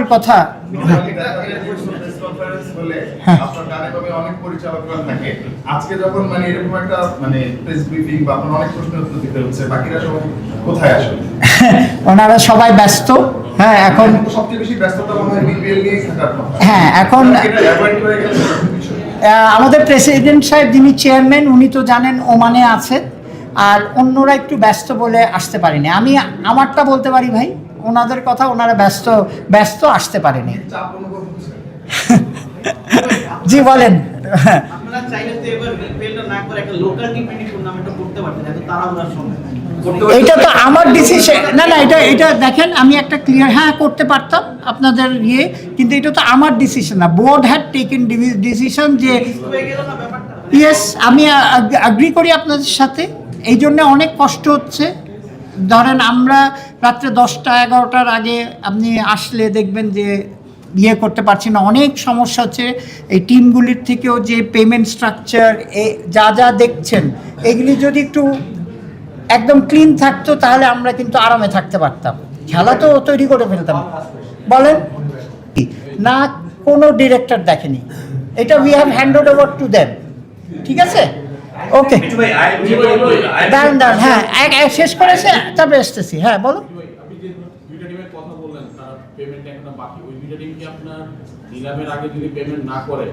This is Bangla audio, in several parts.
হওয়ার কথা। হ্যাঁ। মানে মানে ওনারা সবাই ব্যস্ত। হ্যাঁ এখন এখন সবচেয়ে বেশি ব্যস্ততা হয় এখন- আমাদের প্রেসিডেন্ট সাহেব যিনি চেয়ারম্যান উনি তো জানেন ওমানে আছেন আর অন্যরা একটু ব্যস্ত বলে আসতে পারেনি। আমি আমারটা বলতে পারি ভাই? ওনাদের কথা ওনারা ব্যস্ত ব্যস্ত আসতে পারেনি। জি বলেন। এটা তো আমার ডিসিশন না না এটা এটা দেখেন আমি একটা ক্লিয়ার হ্যাঁ করতে পারতাম আপনাদের ইয়ে কিন্তু এটা তো আমার ডিসিশন না। বোর্ড হ্যাড টেকেন ডিসিশন যে গেল না ব্যাপারটা? ইয়েস আমি আগ্রি করি আপনাদের সাথে। এই জন্য অনেক কষ্ট হচ্ছে। ধরেন আমরা রাত্রে দশটা, এগারোটার আগে আপনি আসলে দেখবেন যে ইয়ে করতে পারছি না। অনেক সমস্যা হচ্ছে এই টিমগুলির থেকেও যে পেমেন্ট স্ট্রাকচার এ যা যা দেখছেন, এগুলি যদি একটু একদম ক্লিন থাকতো তাহলে আমরা কিন্তু আরামে থাকতে পারতাম। খেলা তো তৈরি করে ফেলতাম। বলেন? না, কোনো ডিরেক্টর দেখেনি। এটা we have handed over to them ঠিক আছে? ওকে দাঁড়ান দাঁড়ান হ্যাঁ এক এক শেষ করেছে তারপরে আসতেছি। হ্যাঁ বলো। কথা বললেন তার পেমেন্ট এখনও বাকি। ওই দুইটা টিম কি আপনার নিলামের আগে যদি পেমেন্ট না করে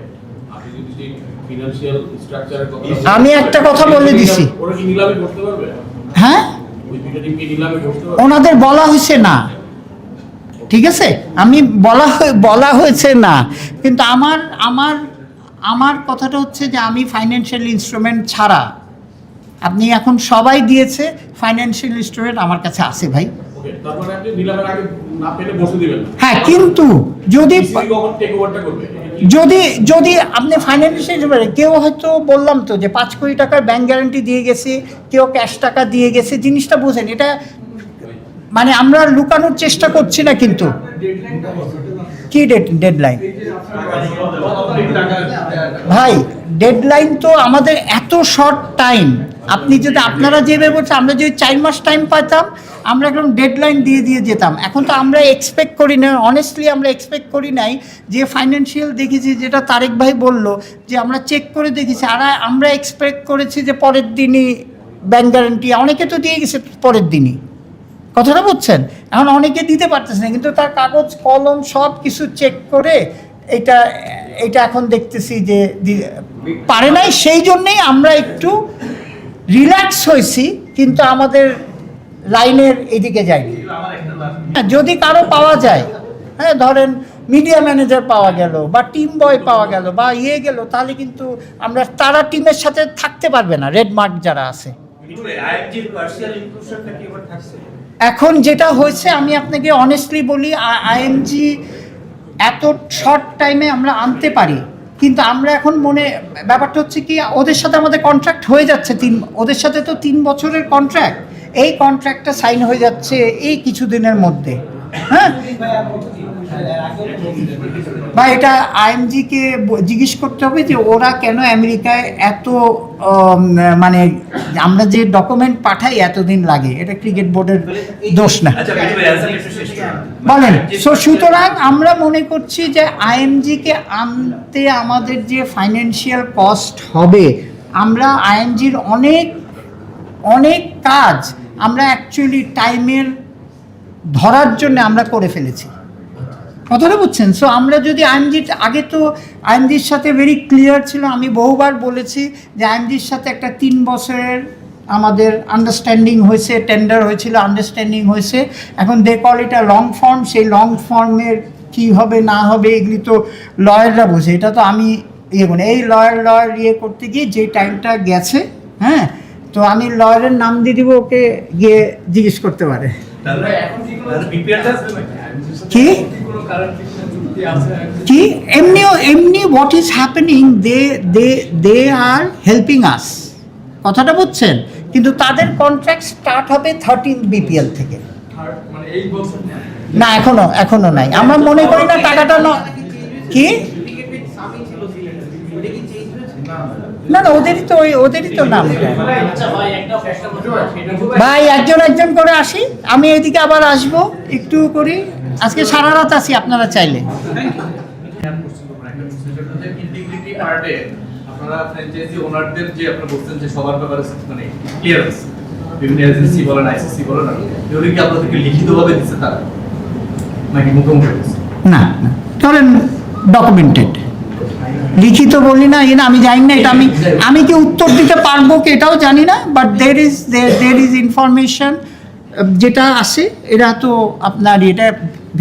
আপনি যদি সেই ফিনান্সিয়াল স্ট্রাকচারের আমি একটা কথা বলে দিছি। ওরা কি নিলামে করতে পারবে? হ্যাঁ? ওই দুইটা টিম কি নিলামে করতে পারবে? ওনাদের বলা হয়েছে না। ঠিক আছে? আমি বলা হয়ে- বলা হয়েছে না। কিন্তু আমার আমার আমার কথাটা হচ্ছে যে আমি ফাইন্যান্সিয়াল ইনস্ট্রুমেন্ট ছাড়া আপনি এখন সবাই দিয়েছে ফাইন্যান্সিয়াল ইনস্ট্রুমেন্ট আমার কাছে আছে ভাই। ওকে তারপরে আপনি নিলামের আগে না পেলে বসে দিবেন না। হ্যাঁ কিন্তু যদি যদি যদি আপনি ফাইন্যান্সিয়াল কেউ হয়তো বললাম তো যে পাঁচ কোটি টাকার ব্যাংক গ্যারান্টি দিয়ে গেছে কেউ ক্যাশ টাকা দিয়ে গেছে জিনিসটা বোঝেন এটা মানে আমরা লুকানোর চেষ্টা করছি না কিন্তু। কি ডেট ডেডলাইন ভাই ডেডলাইন তো আমাদের এত শর্ট টাইম আপনি যদি আপনারা যেভাবে বলছেন, আমরা যদি চার মাস টাইম পাইতাম, আমরা একদম ডেডলাইন দিয়ে দিয়ে যেতাম। এখন তো আমরা এক্সপেক্ট করি না অনেস্টলি আমরা এক্সপেক্ট করি নাই। যে ফাইন্যান্সিয়াল দেখেছি, যেটা তারেক ভাই বলল, যে আমরা চেক করে দেখেছি। আর আমরা এক্সপেক্ট করেছি যে পরের দিনই ব্যাংক গ্যারান্টি অনেকে তো দিয়ে গেছে পরের দিনই। কথাটা বুঝছেন? এখন অনেকে দিতে পারতেছে না, কিন্তু তার কাগজ, কলম সব কিছু চেক করে এটা এটা এখন দেখতেছি যে পারে নাই সেই জন্যেই আমরা একটু রিল্যাক্স হয়েছি কিন্তু আমাদের লাইনের এদিকে যাইনি হ্যাঁ, যদি কারও পাওয়া যায় হ্যাঁ ধরেন মিডিয়া ম্যানেজার পাওয়া গেল বা টিম বয় পাওয়া গেল বা ইয়ে গেল তাহলে কিন্তু আমরা তারা টিমের সাথে থাকতে পারবে না রেড মার্ক যারা আছে। এখন যেটা হয়েছে আমি আপনাকে অনেস্টলি বলি আইএমজি এত শর্ট টাইমে আমরা আনতে পারি। কিন্তু আমরা এখন মনে, ব্যাপারটা হচ্ছে কি, ওদের সাথে আমাদের কন্ট্রাক্ট হয়ে যাচ্ছে তিন, ওদের সাথে তো তিন বছরের কন্ট্রাক্ট এই কন্ট্রাক্টটা সাইন হয়ে যাচ্ছে এই কিছু দিনের মধ্যে। হ্যাঁ? বা এটা আইএমজিকে জিজ্ঞেস করতে হবে যে ওরা কেন আমেরিকায় এত মানে আমরা যে ডকুমেন্ট পাঠাই এতদিন লাগে এটা ক্রিকেট বোর্ডের দোষ না আচ্ছা। বলেন সো সুতরাং আমরা মনে করছি যে আইএমজিকে আনতে আমাদের যে ফাইন্যান্সিয়াল কস্ট হবে আমরা আইএমজির অনেক অনেক কাজ আমরা অ্যাকচুয়ালি টাইমের ধরার জন্য আমরা করে ফেলেছি কথাটা বুঝছেন? সো আমরা যদি আইএমজি আগে তো আইএমজির সাথে ভেরি ক্লিয়ার ছিল, আমি বহুবার বলেছি যে আইএমজির সাথে একটা তিন বছরের আমাদের আন্ডারস্ট্যান্ডিং হয়েছে টেন্ডার হয়েছিল আন্ডারস্ট্যান্ডিং হয়েছে। এখন দে কল এটা লং ফর্ম সেই লং ফর্মের কী হবে, না হবে, এগুলি তো লয়াররা বোঝে। এটা তো আমি ইয়ে এই লয়ার লয়ার ইয়ে করতে গিয়ে যে টাইমটা গেছে হ্যাঁ তো আমি লয়ারের নাম দিয়ে দিব, ওকে গিয়ে জিজ্ঞেস করতে পারে। কি? কি? এমনি এমনি what is happening they they they are helping us কথাটা বুঝছেন? কিন্তু তাদের কন্ট্রাক্ট স্টার্ট হবে থার্টিন বিপিএল থেকে। না, এখনও এখনও নাই। আমরা মনে করি না টাকাটা কি ক্রিকেট সামি ছিল সিলেটে ওটা কি চেঞ্জ হয়েছে না না ওদেরই তো ওই ওদেরই তো নাম আচ্ছা ভাই একজন একজন করে আসি আমি এদিকে আবার আসব একটু করি আজকে সারা রাত আপনারা চাইলে ওনারদের যে আপনারা সবার মানে লিখিতভাবে না ডকুমেন্টেড লিখিত বলি না এটা আমি জানি না, এটা আমি আমি কি উত্তর দিতে পারব কি এটাও জানি না but there is there is information যেটা আছে এটা তো আপনার এটা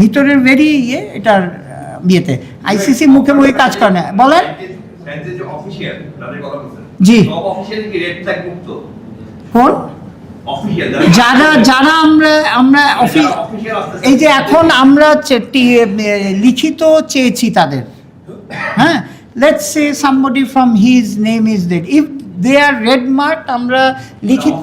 ভিতরের ভেরি ইয়ে এটার ইয়েতে আইসিসি মুখে মুখে কাজ করে না। বলেন। জি। কোন? যারা যারা আমরা আমরা অফিস এই যে এখন আমরা লিখিত চেয়েছি তাদের। হ্যাঁ? Let's say somebody from his name is dead if they are red mark আমরা লিখিত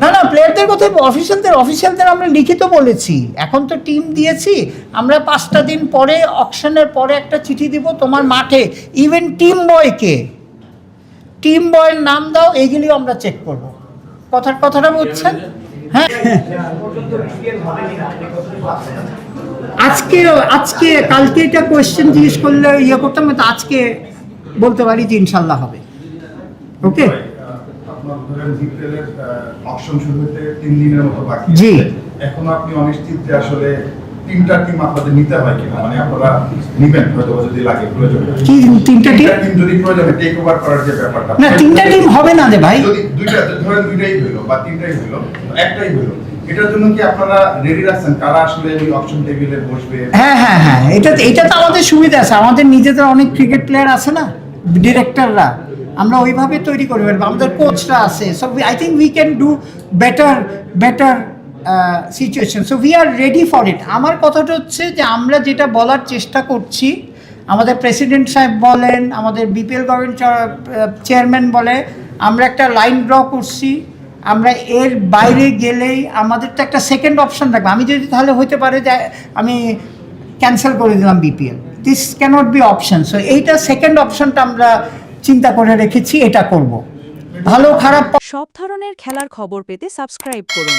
না। না প্লেয়ারদের কথা অফিসিয়ালদের অফিসিয়ালদের আমরা লিখিত বলেছি। এখন তো টিম দিয়েছি। আমরা পাঁচটা দিন পরে অকশনের পরে একটা চিঠি দিব তোমার মাঠে। ইভেন টিম বয়কে টিম বয়ের নাম দাও এইগুলিও আমরা চেক করব। কথার কথাটা বুঝছেন? হ্যাঁ। আজকে আজকে কালকে এটা কোয়েশ্চেন জিজ্ঞেস করলে ইয়ে করতাম তো আজকে বলতে পারি যে ইনশাল্লাহ হবে। ওকে জি। এখন আপনি অনিশ্চিত যে আসলে তিনটা টিম আপনাদের নিতে হয় কিনা? মানে আপনারা নিবেন হয়তো যদি লাগে প্রয়োজন কি তিনটা টিম টিম যদি প্রয়োজনে টেক ওভার করার যে ব্যাপারটা। না তিনটা টিম হবে না রে ভাই। যদি দুইটা ধরেন দুইটাই হইল বা তিনটাই হইল একটাই হইল এটার জন্য কি আপনারা রেডি রাখছেন? কারা আসলে ওই অপশন টেবিলে বসবে? হ্যাঁ হ্যাঁ হ্যাঁ এটা এটা তো আমাদের সুবিধা আছে। আমাদের নিজেদের অনেক ক্রিকেট প্লেয়ার আছে না ডিরেক্টররা আমরা ওইভাবে তৈরি করে ফেলব আমাদের কোচরা আছে। So I think we can do better better situation so we are ready for it আমার কথাটা হচ্ছে যে, আমরা যেটা বলার চেষ্টা করছি, আমাদের প্রেসিডেন্ট সাহেব বলেন, আমাদের বিপিএল গভর্নমেন্ট চেয়ারম্যান বলে, আমরা একটা লাইন ড্র করছি, আমরা এর বাইরে গেলেই আমাদের তো একটা সেকেন্ড অপশন থাকবে। আমি যদি তাহলে হতে পারে যে, আমি ক্যান্সেল করে দিলাম BPL this can't be option so এইটা সেকেন্ড অপশনটা আমরা চিন্তা করে রেখেছি, এটা করব। ভালো খারাপ সব ধরনের খেলার খবর পেতে সাবস্ক্রাইব করুন।